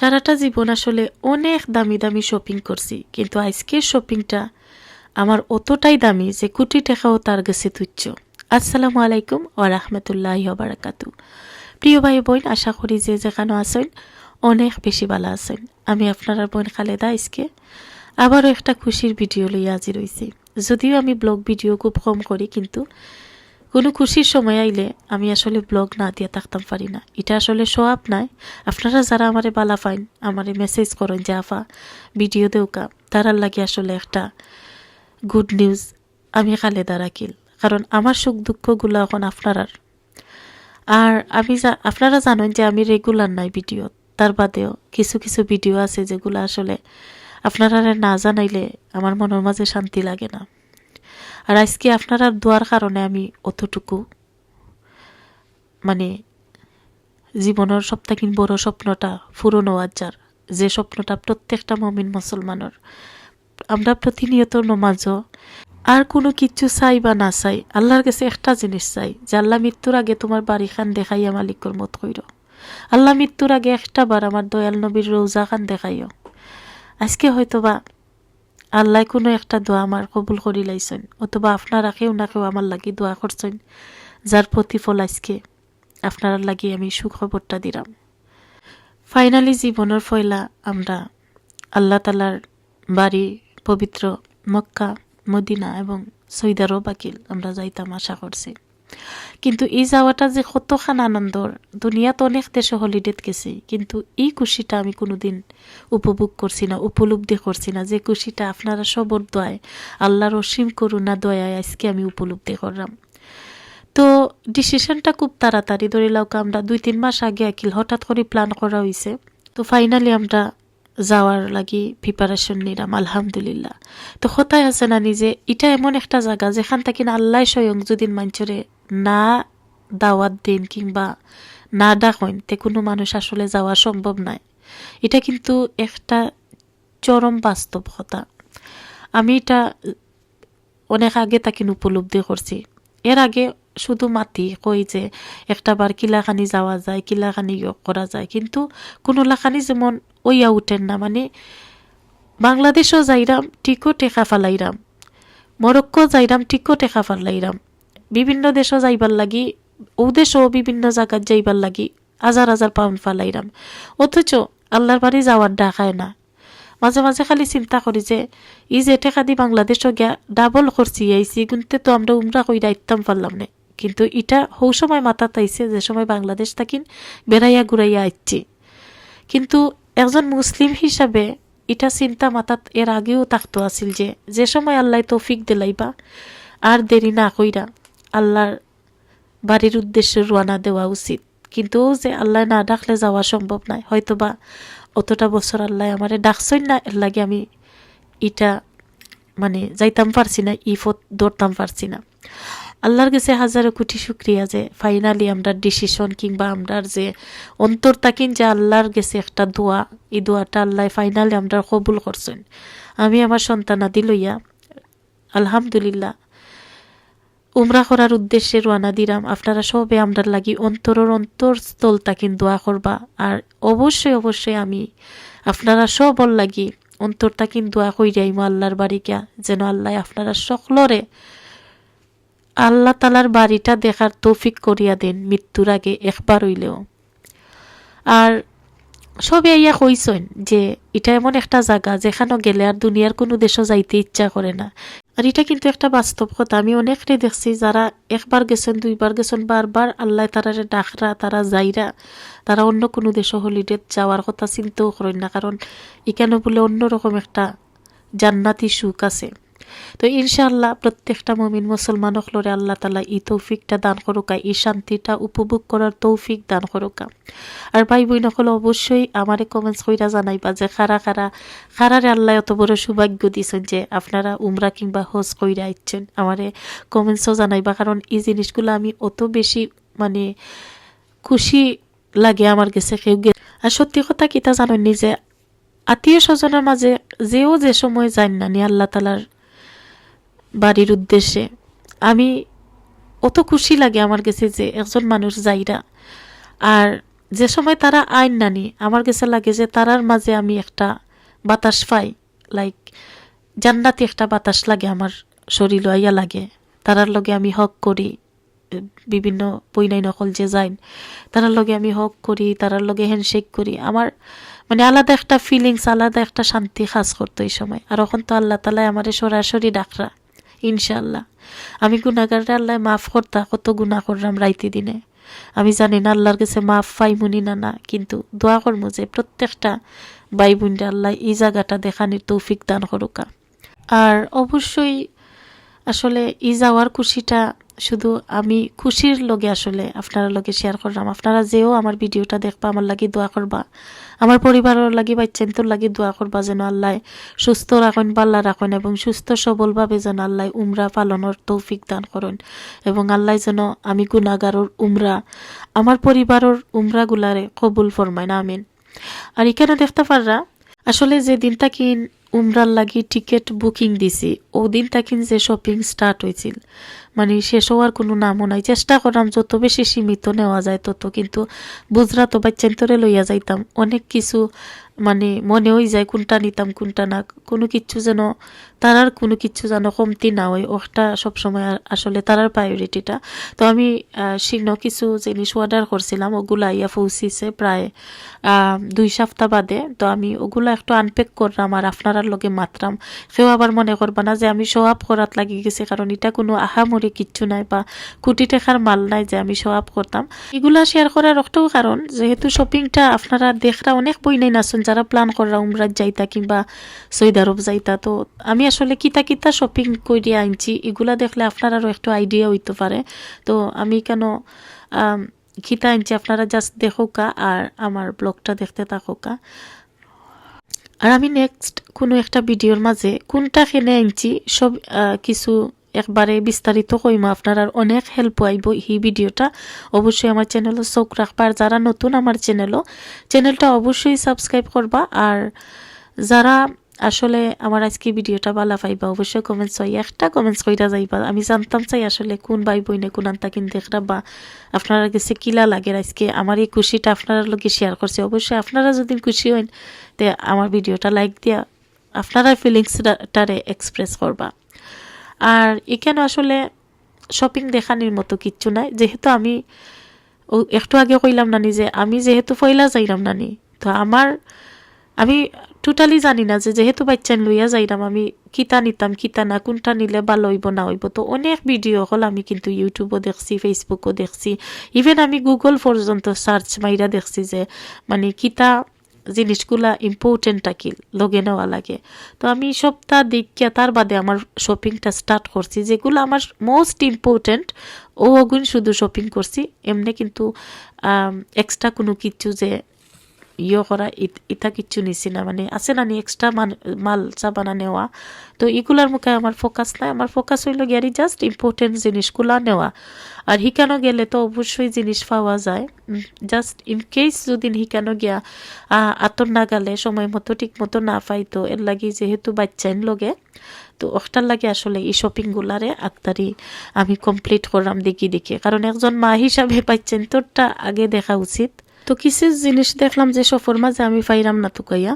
সারাটা জীবন আসলে অনেক দামি দামি শপিং করছি, কিন্তু আজকের শপিংটা আমার অতটাই দামি যে কোটি টাকাও তার কাছে তুচ্ছ। আসসালামু আলাইকুম ও রাহমাতুল্লাহ বারাকাতু। প্রিয় ভাই বোন, আশা করি যে যেখানে আছেন অনেক বেশি ভালো আছেন। আমি আপনার বোন খালেদা আজকে আবারও একটা খুশির ভিডিও লইয়া আজি রয়েছি যদিও আমি ব্লগ ভিডিও খুব কম করি, কিন্তু কোনো খুশির সময় আইলে আমি আসলে ব্লগ না দিয়ে থাকতাম পারি না। এটা আসলে সোয়াব নাই। আপনারা যারা আমারে বালা পাইন আমারে মেসেজ করেন যে, আফা ভিডিও দেউকা তারার লাগে আসলে একটা গুড নিউজ আমি খালেদা রাখিল কারণ আমার সুখ দুঃখগুলো এখন আপনারার। আর আমি আপনারা জানেন যে আমি রেগুলার নাই ভিডিও তার বাদেও কিছু কিছু ভিডিও আছে যেগুলো আসলে আপনারা না জানাইলে আমার মনের মাঝে শান্তি লাগে না। আর আজকে আপনারা দোয়ার কারণে আমি অতটুকু মানে জীবনের সবথেকে বড় স্বপ্নটা পূরণ হওয়ার যার, যে স্বপ্নটা প্রত্যেকটা মমিন মুসলমানের। আমরা প্রতিনিয়ত নমাজও আর কোনো কিচ্ছু চাই বা না চাই, আল্লাহর কাছে একটা জিনিস চাই, যে আল্লাহ মৃত্যুর আগে তোমার বাড়ি খান দেখাইয়া মালিকর মত কইর। আল্লাহ মৃত্যুর আগে একটা বার আমার দয়াল নবীর রোজা খান দেখাইও। আজকে হয়তো বা আল্লাহ কোনো একটা দোয়া আমার কবুল করি লাইছেন, অথবা আপনারা কেউ না কেউ আমার লাগি দোয়া করছেন, যার প্রতিফল আজকে আপনার লাগি আমি সুখবরটা দিলাম। ফাইনালি জীবনের ফয়লা আমরা আল্লাহ তালার বাড়ি পবিত্র মক্কা, মদিনা এবং সৈদারও বাকিল আমরা যাইতাম আশা করছি। কিন্তু এই যাওয়াটা যে কতখান আনন্দর। দুনিয়াত অনেক দেশে হলিডেত গেছি, কিন্তু এই খুশিটা আমি কোনোদিন উপভোগ করছি না, উপলব্ধি করছি না যে খুশিটা আপনারা সবর দয় আল্লাহর অসীম করুণা দয়ায় আজকে আমি উপলব্ধি করলাম। তো ডিসিশনটা খুব তাড়াতাড়ি, ধরে লাউকা আমরা দুই, তিন মাস আগে আকিল হঠাৎ করে প্ল্যান করা হয়েছে তো ফাইনালি আমরা যাওয়ার লাগি প্রিপারেশন নিলাম, আলহামদুলিল্লাহ। তো হতায় আছে না নিজে, এটা এমন একটা জায়গা যেখান থেকে আল্লাহ স্বয়ং যদি মানুষরে না দাওয়াত দিন কিংবা না ডাকেন, তে কোনো মানুষ আসলে যাওয়া সম্ভব নয়। এটা কিন্তু একটা চরম বাস্তব কথা আমি এটা অনেক আগে তাকে উপলব্ধি করছি। এর আগে শুধু মাতি কই যে একটা বার কিলাখানি যাওয়া যায়, কিলাখানি করা যায়, কিন্তু কোনো লাখানি যেমন ওইয়া উঠেন না মানে বাংলাদেশও যাইরাম টিকো টেকা ফালাইরাম, মরক্কো যাইরাম টিকো টেকা ফালাইরাম। বিভিন্ন দেশও যাইবার লাগি, ও দেশও বিভিন্ন জায়গাত যাইবার লাগি, হাজার হাজার পাউন্ড ফালাইরাম। অথচ আল্লাহর বাড়ি যাওয়ার ডাকায় না। মাঝে মাঝে খালি চিন্তা করি যে, ই যে টেকা দি বাংলাদেশও গিয়া ডাবল খরচি আইসি কিন্তু তো আমরা উমরা কইরা ইত্তাম পারলাম না। কিন্তু এটা হৌ সময় মাথাত আইছে যে সময় বাংলাদেশ থাকিন বেড়াইয়া ঘুরাইয়া আইছি কিন্তু একজন মুসলিম হিসাবে এটা চিন্তা মাথাত এর আগেও থাকতো আছিল যে যে সময় আল্লাহ তৌফিক দিলাইবা, আর দেরি না কইরা। আল্লাহর বাড়ির উদ্দেশ্যে রোয়ানা দেওয়া উচিত। কিন্তু যে আল্লাহ না ডাকলে যাওয়া সম্ভব নয় হয়তো বা অতটা বছর আল্লাহ আমারে ডাকছই না, এর লাগে আমি এটা মানে যাইতাম পারছি না, ইফত দৌড়তাম পারছি না। আল্লাহর কাছে হাজারো কোটি শুক্রিয়া যে ফাইনালি আমরা ডিসিশন কিংবা আমরার যে অন্তর তাকিন যে আল্লাহর গেছে একটা দোয়া, এই দোয়াটা আল্লাহ ফাইনালি আমরা কবুল করছেন। আমি আমার সন্তানাদি লইয়া, আলহামদুলিল্লাহ উমরা করার উদ্দেশ্যে রানা দিলাম। আপনারা সবে আমরার লাগি অন্তরের অন্তরস্থল তাকিন দোয়া করবা। আর অবশ্যই অবশ্যই আমি আপনারা সবর লাগি অন্তর তাকিন দোয়া কইরাইম আল্লাহর বাড়িকা, যেন আল্লাহ আপনারা সকলরে আল্লাহ তালার বাড়িটা দেখার তৌফিক করিয়া দেন মৃত্যুর আগে একবার হইলেও। আর সবে ইয়া কইসেন যে, এটা এমন একটা জায়গা যেখানে গেলে আর দুনিয়ার কোনো দেশও যাইতে ইচ্ছা করে না। আর এটা কিন্তু একটা বাস্তব কথা আমি অনেকটাই দেখছি যারা একবার গেছেন, দুইবার গেছেন, বারবার আল্লাহ তারারে ডাকরা, তারা যাইরা, তারা অন্য কোনো দেশে হলিডে যাওয়ার কথা চিন্তাও করেন না। কারণ এখানে বলে অন্যরকম একটা জান্নাতি সুখ আছে। তো ইনশাআল্লাহ প্রত্যেকটা মমিন মুসলমান হলরে আল্লাহ তালা এই তৌফিকটা দান করুকা এই শান্তিটা উপভোগ করার তৌফিক দান করুকা। আর ভাই বই নকল অবশ্যই আমারে কমেন্টস কইরা জানাইবা যে খারা খারা, খারারে আল্লাহ এত বড় সৌভাগ্য দিছেন যে আপনারা উমরা কিংবা হোস কইরা আইচ্ছেন। আমারে কমেন্টসও জানাইবা কারণ এই জিনিসগুলো আমি অত বেশি মানে খুশি লাগে আমার গেছে কেউ আর সত্যি কথা কিতা জানেন যে আত্মীয় স্বজনের মাঝে যেও যে সময় যান না নি আল্লাহ তালার বাড়ির উদ্দেশ্যে। আমি অত খুশি লাগে আমার কাছে যে একজন মানুষ যাইরা। আর যে সময় তারা আইন নানি আমার কাছে লাগে যে তারার মাঝে আমি একটা বাতাস পাই। লাইক জান্নাতি একটা বাতাস লাগে আমার, শরীর আইয়া লাগে। তারার লগে আমি হক করি, বিভিন্ন বইনাই নকল যে যাইন তারার লগে আমি হক করি, তারার লগে হ্যান্ডশেক করি। আমার মানে আলাদা একটা ফিলিংস আলাদা একটা শান্তি কাজ করতো এই সময়। আর এখন তো আল্লাহ তালা আমার সরাসরি ডাকরা। ইনশাল্লাহ আমি গুণাগারে আল্লাহ মাফ করতা, কত গুণা করলাম রাইতে দিনে। আমি জানি না আল্লাহর কাছে মাফ পাই মুনি না না, কিন্তু দোয়া করব যে প্রত্যেকটা ভাই বোনটা আল্লাহ এই জায়গাটা দেখানির তৌফিক দান করুকা। আর অবশ্যই আসলে ই যাওয়ার খুশিটা শুধু আমি খুশির লগে আসলে আপনারা লগে শেয়ার করলাম। আপনারা যেও আমার ভিডিওটা দেখবা, আমার লাগি দোয়া করবা। আমার পরিবারের লাগি বাচ্চান্তর লাগি দোয়া করবা যেন আল্লাহ সুস্থ রাখেন, পাল্লা রাখেন এবং সুস্থ সবলভাবে যেন আল্লাহ উমরা পালনের তৌফিক দান করেন এবং আল্লাহ যেন আমি গুণাগারর উমরা, আমার পরিবারের উমরাগুলারে কবুল ফরমাইন আমিন। আর এখানে দেখতে পাররা, আসলে যে দিনটা কিন উমরার লাগি টিকিট বুকিং দিছি। ওদিন তাকিন কিন যে শপিং স্টার্ট হয়েছিল মানে শেষ হওয়ার কোনো নামও নাই। চেষ্টা করলাম যত বেশি সীমিত নেওয়া যায় তত। কিন্তু বুঝরা তো বাচ্চান্তরে লইয়া যাইতাম। অনেক কিছু মানে মনে হয়ে যায় কোনটা নিতাম, কোনটা না। কোনো কিছু যেন, তারার কোনো কিছু যেন কমতি না হয়। ওটা সবসময় আসলে তারার প্রায়োরিটিটা তো আমি শীর্ণ কিছু জিনিস অর্ডার করছিলাম, ওগুলা ইয়া পৌঁছিছে প্রায় দুই সপ্তাহ বাদে। তো আমি ওগুলা একটু আনপ্যাক করলাম আর আপনারার লগে মাত্রাম কেউ আবার মনে করবা না যে আমি আপ করাত লাগি গেছি, কারণ এটা কোনো আহামরি কিচ্ছু নাই বা কোটি টাকার মাল নাই যে আমি আপ করতাম। এগুলা শেয়ার করার একটাও কারণ, যেহেতু শপিংটা আপনারা দেখরা অনেক বই নাই নাচুন যারা প্ল্যান করা উমরাত যাইতা কিংবা সৌদি আরব যাইতা। তো আমি আসলে কিতা কিতা শপিং করিয়া আনছি, এগুলা দেখলে আপনার আপনারারও একটু আইডিয়া হইতে পারে। তো আমি কেন কিতা আনছি আপনারা জাস্ট দেখোকা আর আমার ব্লগটা দেখতে থাকোকা। আর আমি নেক্সট কোনো একটা ভিডিওর মাঝে কোনটা খেনে আনছি, সব কিছু একবারে বিস্তারিত কইমা, আপনার আর অনেক হেল্প আইব এই ভিডিওটা। অবশ্যই আমার চ্যানেলও চোখ রাখবা আর যারা নতুন আমার চ্যানেলও চ্যানেলটা অবশ্যই সাবস্ক্রাইব করবা। আর যারা আসলে আমার আজকে ভিডিওটা ভালো পাইবা, অবশ্যই কমেন্টস হয় একটা কমেন্টস কইরা যাইবা। আমি জানতাম চাই আসলে কোন ভাই বইনে কোন আনতা কিন্তু দেখরা বা আপনারা গেছে কিলা লাগে আজকে? আমার এই খুশিটা আপনারা লোকে শেয়ার করছে। অবশ্যই আপনারা যদি খুশি হন তে আমার ভিডিওটা লাইক দিয়া আপনারা ফিলিংসটারে এক্সপ্রেস করবা। আর এখানে আসলে শপিং দেখানির মতো কিচ্ছু নাই? যেহেতু আমি একটু আগে কইলাম নানি যে আমি যেহেতু ফয়লা যাইলাম নানি, তো আমার, আমি টোটালি জানি না যে যেহেতু বাচ্চান লইয়া যাইলাম আমি কিতা নিতাম, কিতা না, কোনটা নিলে বা লইব না হইব। তো অনেক ভিডিও হল আমি কিন্তু ইউটিউবও দেখছি ফেসবুকও দেখছি। ইভেন আমি গুগল পর্যন্ত সার্চ মাইরা দেখছি যে মানে কিতা জিনিসগুলা ইম্পর্টেন্ট ইম্পর্টেন্টটা কি? লগে নেওয়া লাগে। তো আমি সপ্তাহ দেখিয়া, তার বাদে আমার শপিংটা স্টার্ট করছি, যেগুলো আমার মোস্ট ইম্পর্টেন্ট ও অগুন শুধু শপিং করছি। এমনি কিন্তু এক্সট্রা কোনো কিছু যে ইয়ে করা ইত- কিচ্ছু নিছি না মানে আছে না নি এক্সট্রা মাল চাবানা নেওয়া। তো এগুলার মুখে আমার ফোকাস নাই। আমার ফোকাস হইল গিয়ারি জাস্ট ইম্পর্টেন্ট জিনিসগুলা নেওয়া। আর হিকানো গেলে তো অবশ্যই জিনিস পাওয়া যায়। জাস্ট ইন কেস যদি হিকানো গিয়া আতর না গেলে সময় মতো, ঠিক মতো না পাই তো এর লাগি যেহেতু বাচ্চাইন লগে, তো ওটার লাগে আসলে এই শপিংগুলারে আক্তারি আমি কমপ্লিট করলাম দেখি দেখি কারণ একজন মা হিসাবে পাচ্ছেন তোরটা আগে দেখা উচিত। তো কিছু জিনিস দেখলাম যে সফর মাঝে আমি পাইরাম না তো কইয়া।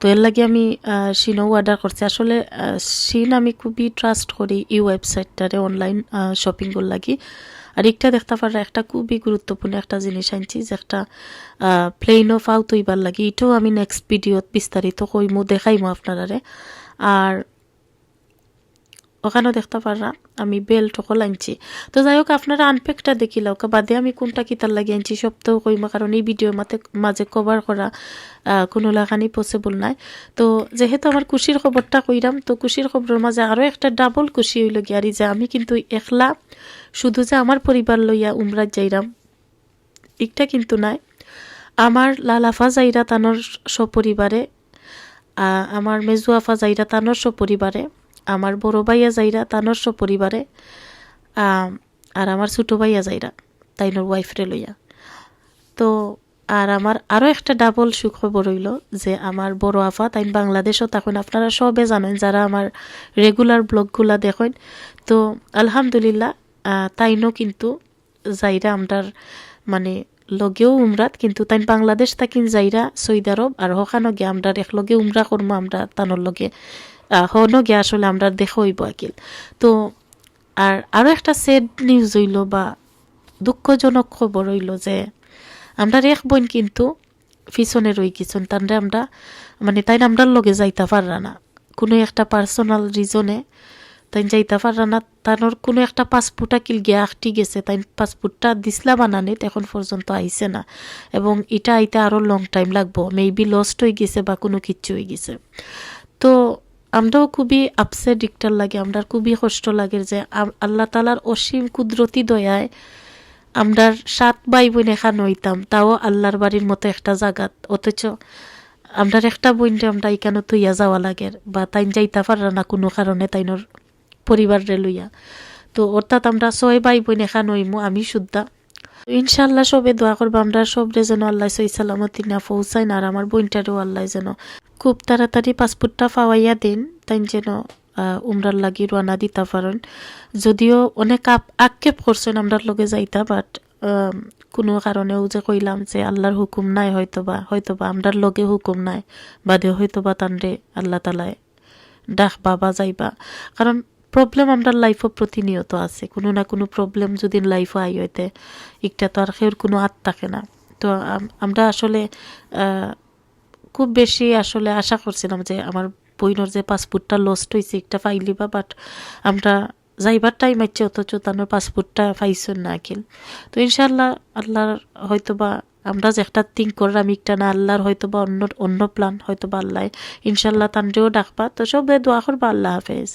তো এর লাগে আমি শিনও অর্ডার করছি। আসলে শিন আমি খুবই ট্রাস্ট করি এই ওয়েবসাইটটারে অনলাইন শপিংগুলো লাগি। আর একটা দেখতে পারা, একটা খুবই গুরুত্বপূর্ণ একটা জিনিস আনছি যে একটা প্লেন অফ আউট হইবার লাগে। এটাও আমি নেক্সট ভিডিওত বিস্তারিত কইমু, দেখাইমু আপনারারে। আর ওখানেও দেখতে পাররা। আমি বেল্ট সকল আনছি তো যাই হোক আপনারা আনপ্যাকটা দেখিলাও বাদে আমি কোনটা কিতার লাগে আনছি সব তো কইমা, কারণ এই ভিডিওর মাঝে মাঝে কভার করা কোনো লাগানি পসিবল নাই। তো যেহেতু আমার খুশির খবরটা কইরাম, তো খুশির খবরের মাঝে আরও একটা ডাবল খুশি হইল গিয়ারি যে আমি কিন্তু একলা শুধু যে আমার পরিবার লইয়া উমরাত যাইরাম একটা কিন্তু নাই। আমার লালাফা যাইরা তানোর সপরিবারে আমার মেজু আফা যাইরা তানোর সপরিবারে। আমার বড় ভাইয়া যাইরা তানোর সপরিবারে আর আমার ছোটো ভাইয়া যাইরা তাইনোর ওয়াইফরে লইয়া। তো, আর আমার আরও একটা ডাবল সুখবর হইল যে আমার বড় আফা তাই বাংলাদেশও তখন আপনারা সবে জানেন, যারা আমার রেগুলার ব্লগগুলা দেখেন, তো আলহামদুলিল্লাহ তাইনও কিন্তু যাইরা আমরার মানে লগেও উমরাত, কিন্তু তাই বাংলাদেশ তাকিন যাইরা সৌদি আরব আর হখানো গিয়ে আমরা এক লগে উমরা করব আমরা তানোর লগে হনো গিয়ে আসলে আমরা দেখা হইব আকিল। তো, আর আরও একটা সেড নিউজ হইল বা দুঃখজনক খবর হইল যে, আমরা এক বোন কিন্তু পিছনে রই গেছেন তানরে আমরা মানে তাই আমরার লগে যাইতে পাররা না। কোনো একটা পার্সোনাল রিজনে তাই যাইতে পাররা না। তানোর কোনো একটা পাসপোর্ট আকিল গিয়া আটটি গেছে তাই পাসপোর্টটা দিসলা বানানিত এখন পর্যন্ত আইছে না। এবং এটা আইতে আরও লং টাইম লাগবো মেবি লস্ট হয়ে গেছে বা কোনো কিচ্ছু হয়ে গেছে। তো আমরাও খুবই আপসেট ডিকটার লাগে আমরা খুবই কষ্ট লাগে যে আল্লাহ তালার অসীম কুদরতি দয়ায় আমরার সাত ভাই বোন এখান হইতাম। তাও আল্লাহর বাড়ির মতো একটা জাগাত। অথচ আমরার একটা বোনরে আমরা এখানে তুইয়া যাওয়া লাগে। বা তাইন যাইতা পারা না কোনো কারণে তাইনোর পরিবারে লইয়া। তো অর্থাৎ আমরা ছয় ভাই বোন এখান হইমু, আমি শুদ্ধা। ইনশাল্লাহ সবে দোয়া করব, আমরা সবরে যেন আল্লাহ সই সালামতি না পৌঁছায় না আর আমার বোনটারও আল্লাহ যেন খুব তাড়াতাড়ি পাসপোর্টটা পাওয়াইয়া দিন, তাই যেন উমরার লাগি রওনা দিতে পারেন। যদিও অনেক আক্ষেপ করছেন আমরার লগে যাইতা বাট কোনো কারণেও যে কইলাম যে আল্লাহর হুকুম নাই হয়তোবা হয়তোবা আমরার লগে হুকুম নাই বাদে হয়তোবা তানরে আল্লাহ তালায় ডাক বাবা যাইবা। কারণ প্রবলেম আমরা লাইফও প্রতিনিয়ত আছে কোনো না কোনো প্রবলেম যদি লাইফও আই হইতে একটা তো আর সের কোনো আত থাকে না তো আমরা আসলে খুব বেশি আসলে আশা করছিলাম যে আমার বইনের যে পাসপোর্টটা লস্ট হয়েছে একটা ফাইলিবা বাট আমরা যাইবার টাইম আছে অথচ তানোর পাসপোর্টটা পাইছেন না আকিল তো ইনশাল্লাহ আল্লাহর হয়তো বা আমরা যে একটা থিঙ্ক করলাম একটা না আল্লাহর হয়তো বা অন্য অন্য প্ল্যান হয়তোবা আল্লাহ ইনশাল্লাহ তানরেও ডাকবা তো সব দোয়া করবা আল্লাহ হাফেজ